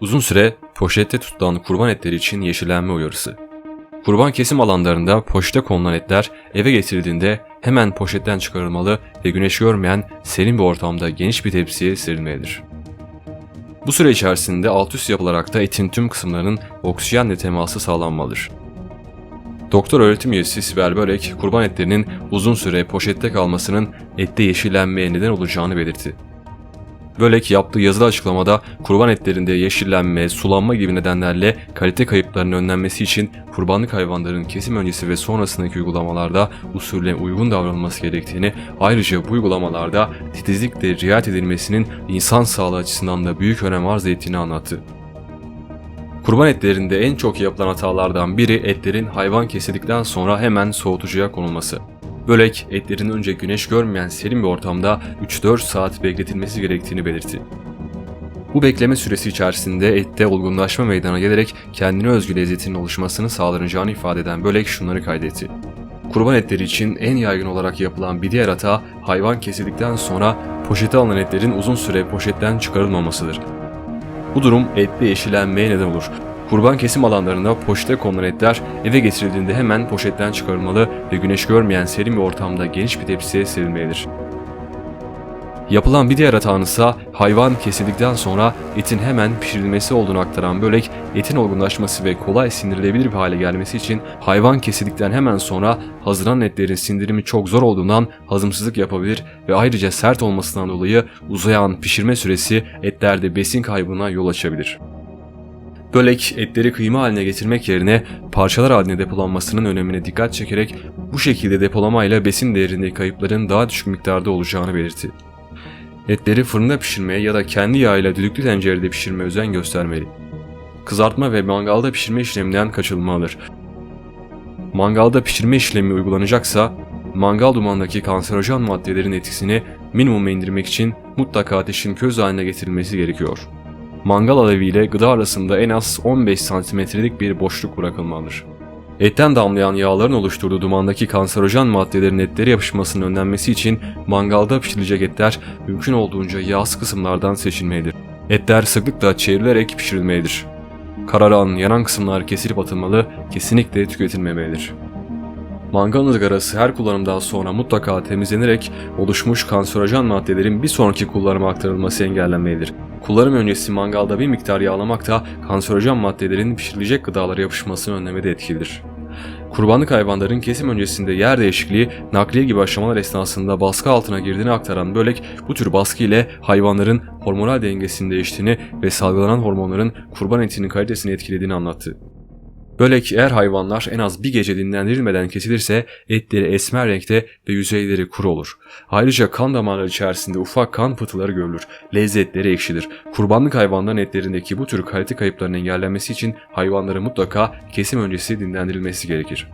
Uzun süre poşette tutulan kurban etleri için yeşillenme uyarısı. Kurban kesim alanlarında poşete konulan etler eve getirildiğinde hemen poşetten çıkarılmalı ve güneş görmeyen serin bir ortamda geniş bir tepsiye serilmelidir. Bu süre içerisinde alt üst yapılarak da etin tüm kısımlarının oksijenle teması sağlanmalıdır. Doktor öğretim üyesi Sibel Börek, kurban etlerinin uzun süre poşette kalmasının ette yeşillenmeye neden olacağını belirtti. Bölek yaptığı yazılı açıklamada kurban etlerinde yeşillenme, sulanma gibi nedenlerle kalite kayıplarının önlenmesi için kurbanlık hayvanların kesim öncesi ve sonrasındaki uygulamalarda usulle uygun davranılması gerektiğini, ayrıca bu uygulamalarda titizlikle riayet edilmesinin insan sağlığı açısından da büyük önem arz ettiğini anlattı. Kurban etlerinde en çok yapılan hatalardan biri etlerin hayvan kesildikten sonra hemen soğutucuya konulması. Bölek, etlerin önce güneş görmeyen serin bir ortamda 3-4 saat bekletilmesi gerektiğini belirtti. Bu bekleme süresi içerisinde ette olgunlaşma meydana gelerek kendine özgü lezzetinin oluşmasını sağlanacağını ifade eden Bölek şunları kaydetti. Kurban etleri için en yaygın olarak yapılan bir diğer hata hayvan kesildikten sonra poşete alınan etlerin uzun süre poşetten çıkarılmamasıdır. Bu durum ette yeşillenmeye neden olur. Kurban kesim alanlarında poşete konulan etler eve getirildiğinde hemen poşetten çıkarılmalı ve güneş görmeyen serin bir ortamda geniş bir tepsiye serilmelidir. Yapılan bir diğer hatanın ise hayvan kesildikten sonra etin hemen pişirilmesi olduğunu aktaran bölek, etin olgunlaşması ve kolay sindirilebilir bir hale gelmesi için hayvan kesildikten hemen sonra hazırlanan etlerin sindirimi çok zor olduğundan hazımsızlık yapabilir ve ayrıca sert olmasından dolayı uzayan pişirme süresi etlerde besin kaybına yol açabilir. Bölek etleri kıyma haline getirmek yerine parçalar halinde depolanmasının önemine dikkat çekerek bu şekilde depolamayla besin değerindeki kayıpların daha düşük miktarda olacağını belirtti. Etleri fırında pişirmeye ya da kendi yağıyla düdüklü tencerede pişirme özen göstermeli. Kızartma ve mangalda pişirme işleminden kaçınılmalıdır. Mangalda pişirme işlemi uygulanacaksa mangal dumanındaki kanserojen maddelerin etkisini minimuma indirmek için mutlaka ateşin köz haline getirilmesi gerekiyor. Mangal aleviyle gıda arasında en az 15 santimetrelik bir boşluk bırakılmalıdır. Etten damlayan yağların oluşturduğu dumandaki kanserojen maddelerin etlere yapışmasının önlenmesi için mangalda pişirilecek etler mümkün olduğunca yağsız kısımlardan seçilmelidir. Etler sıklıkla çevrilerek pişirilmelidir. Kararan, yanan kısımlar kesilip atılmalı, kesinlikle tüketilmemelidir. Mangal ızgarası her kullanımdan sonra mutlaka temizlenerek oluşmuş kanserojen maddelerin bir sonraki kullanıma aktarılması engellenmelidir. Kullanım öncesi mangalda bir miktar yağlamak da kanserojen maddelerin pişirilecek gıdalara yapışmasını önlemede etkilidir. Kurbanlık hayvanların kesim öncesinde yer değişikliği, nakliye gibi aşamalar esnasında baskı altına girdiğini aktaran bölek bu tür baskı ile hayvanların hormonal dengesinin değiştiğini ve salgılanan hormonların kurban etinin kalitesini etkilediğini anlattı. Bölek eğer hayvanlar en az bir gece dinlendirilmeden kesilirse etleri esmer renkte ve yüzeyleri kuru olur. Ayrıca kan damarları içerisinde ufak kan pıhtıları görülür. Lezzetleri ekşidir. Kurbanlık hayvanların etlerindeki bu tür kalite kayıplarının engellenmesi için hayvanları mutlaka kesim öncesi dinlendirilmesi gerekir.